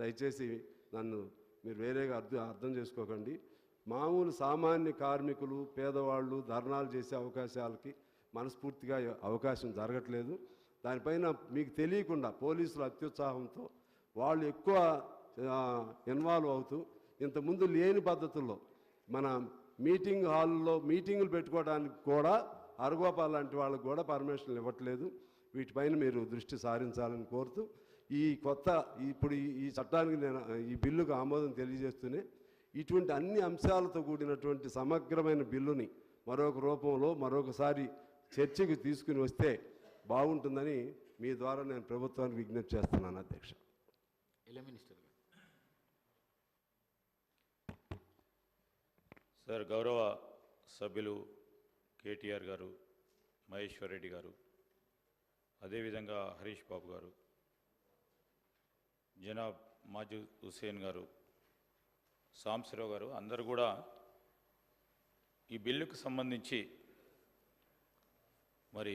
దయచేసి నన్ను మీరు వేరేగా అర్థం అర్థం చేసుకోకండి. మామూలు సామాన్య కార్మికులు పేదవాళ్ళు ధర్నాలు చేసే అవకాశాలకి మనస్ఫూర్తిగా అవకాశం జరగట్లేదు. దానిపైన మీకు తెలియకుండా పోలీసులు అత్యుత్సాహంతో వాళ్ళు ఎక్కువ ఇన్వాల్వ్ అవుతూ ఇంతకుముందు లేని పద్ధతుల్లో మన మీటింగ్ హాల్లో మీటింగులు పెట్టుకోవడానికి కూడా అరగోపాల్ లాంటి వాళ్ళకు కూడా పర్మిషన్లు ఇవ్వట్లేదు. వీటిపైన మీరు దృష్టి సారించాలని కోరుతూ ఈ కొత్త ఇప్పుడు ఈ- ఈ చట్టానికి నేను ఈ బిల్లుకు ఆమోదం తెలియజేస్తూనే ఇటువంటి అన్ని అంశాలతో కూడినటువంటి సమగ్రమైన బిల్లుని మరొక రూపంలో మరొకసారి చర్చకు తీసుకుని వస్తే బాగుంటుందని మీ ద్వారా నేను ప్రభుత్వానికి విజ్ఞప్తి చేస్తున్నాను అధ్యక్ష. మినిస్టర్ గారు? సార్ గౌరవ సభ్యులు కేటీఆర్ గారు మహేశ్వర్ రెడ్డి గారు అదేవిధంగా హరీష్ బాబు గారు జనాబ్ మాజు హుసేన్ గారు సాంబశివరావు గారు అందరూ కూడా ఈ బిల్లుకు సంబంధించి మరి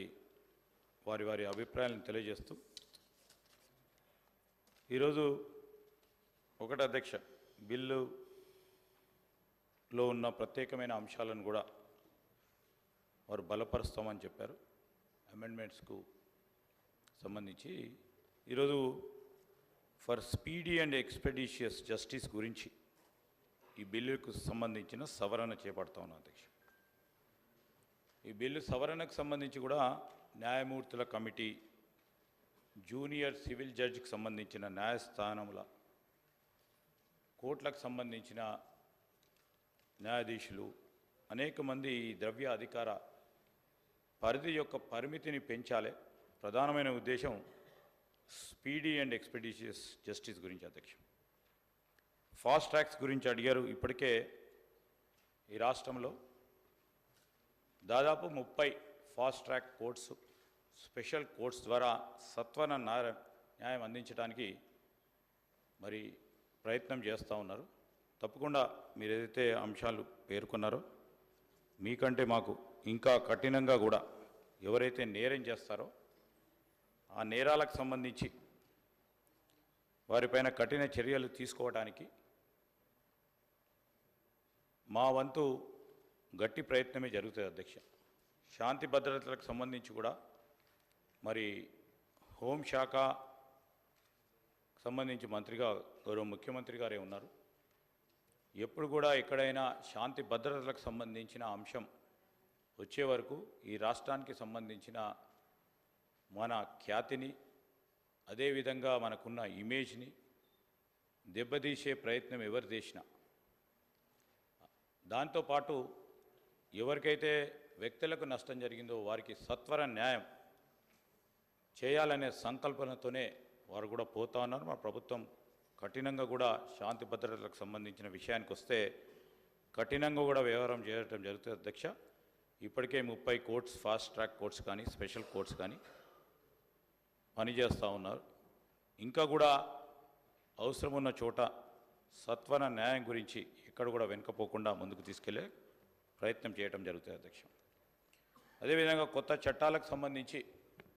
వారి వారి అభిప్రాయాలను తెలియజేస్తూ ఈరోజు ఒకటి అధ్యక్ష బిల్లులో ఉన్న ప్రత్యేకమైన అంశాలను కూడా వారు బలపరుస్తామని చెప్పారు. అమెండ్మెంట్స్కు సంబంధించి ఈరోజు for speedy and expeditious justice గురించి ఈ బిల్లుకు సంబంధించిన సవరణ చేపడతా ఉన్నాం అధ్యక్ష. ఈ బిల్లు సవరణకు సంబంధించి కూడా న్యాయమూర్తుల కమిటీ జూనియర్ సివిల్ జడ్జికి సంబంధించిన న్యాయస్థానముల కోర్టులకు సంబంధించిన న్యాయాధీశులు అనేక మంది ఈ ద్రవ్య అధికార పరిధి యొక్క పరిమితిని పెంచాలి. ప్రధానమైన ఉద్దేశం స్పీడీ అండ్ ఎక్స్పెడిషియస్ జస్టిస్ గురించి అధ్యక్షం. ఫాస్ట్ ట్రాక్స్ గురించి అడిగారు ఇప్పటికే ఈ రాష్ట్రంలో దాదాపు ముప్పై fast track courts special courts ద్వారా సత్వన న్యాయం అందించడానికి మరి ప్రయత్నం చేస్తూ ఉన్నారు. తప్పకుండా మీరు ఏదైతే అంశాలు పేర్కొన్నారో మీకంటే మాకు ఇంకా కఠినంగా కూడా ఎవరైతే నేరం చేస్తారో ఆ నేరాలకు సంబంధించి వారిపైన కఠిన చర్యలు తీసుకోవడానికి మా వంతు గట్టి ప్రయత్నమే జరుగుతుంది అధ్యక్ష. శాంతి భద్రతలకు సంబంధించి కూడా మరి హోంశాఖ సంబంధించి మంత్రిగా గౌరవ ముఖ్యమంత్రి గారే ఉన్నారు. ఎప్పుడు కూడా ఎక్కడైనా శాంతి భద్రతలకు సంబంధించిన అంశం వచ్చే వరకు ఈ రాష్ట్రానికి సంబంధించిన మన ఖ్యాతిని అదేవిధంగా మనకున్న ఇమేజ్ని దెబ్బతీసే ప్రయత్నం ఎవరు చేసినా. దాంతోపాటు ఎవరికైతే వ్యక్తులకు నష్టం జరిగిందో వారికి సత్వర న్యాయం చేయాలనే సంకల్పనతోనే వారు కూడా పోతా ఉన్నారు. మా ప్రభుత్వం కఠినంగా కూడా శాంతి భద్రతలకు సంబంధించిన విషయానికి వస్తే కఠినంగా కూడా వ్యవహారం చేయడం జరుగుతుంది. అధ్యక్ష ఇప్పటికే ముప్పై కోర్ట్స్ ఫాస్ట్ ట్రాక్ కోర్ట్స్ కానీ స్పెషల్ కోర్ట్స్ కానీ పనిచేస్తూ ఉన్నారు. ఇంకా కూడా అవసరం ఉన్న చోట సత్వర న్యాయం గురించి ఎక్కడ కూడా వెనుకపోకుండా ముందుకు తీసుకెళ్ళే ప్రయత్నం చేయడం జరుగుతుంది అధ్యక్షం. అదేవిధంగా కొత్త చట్టాలకు సంబంధించి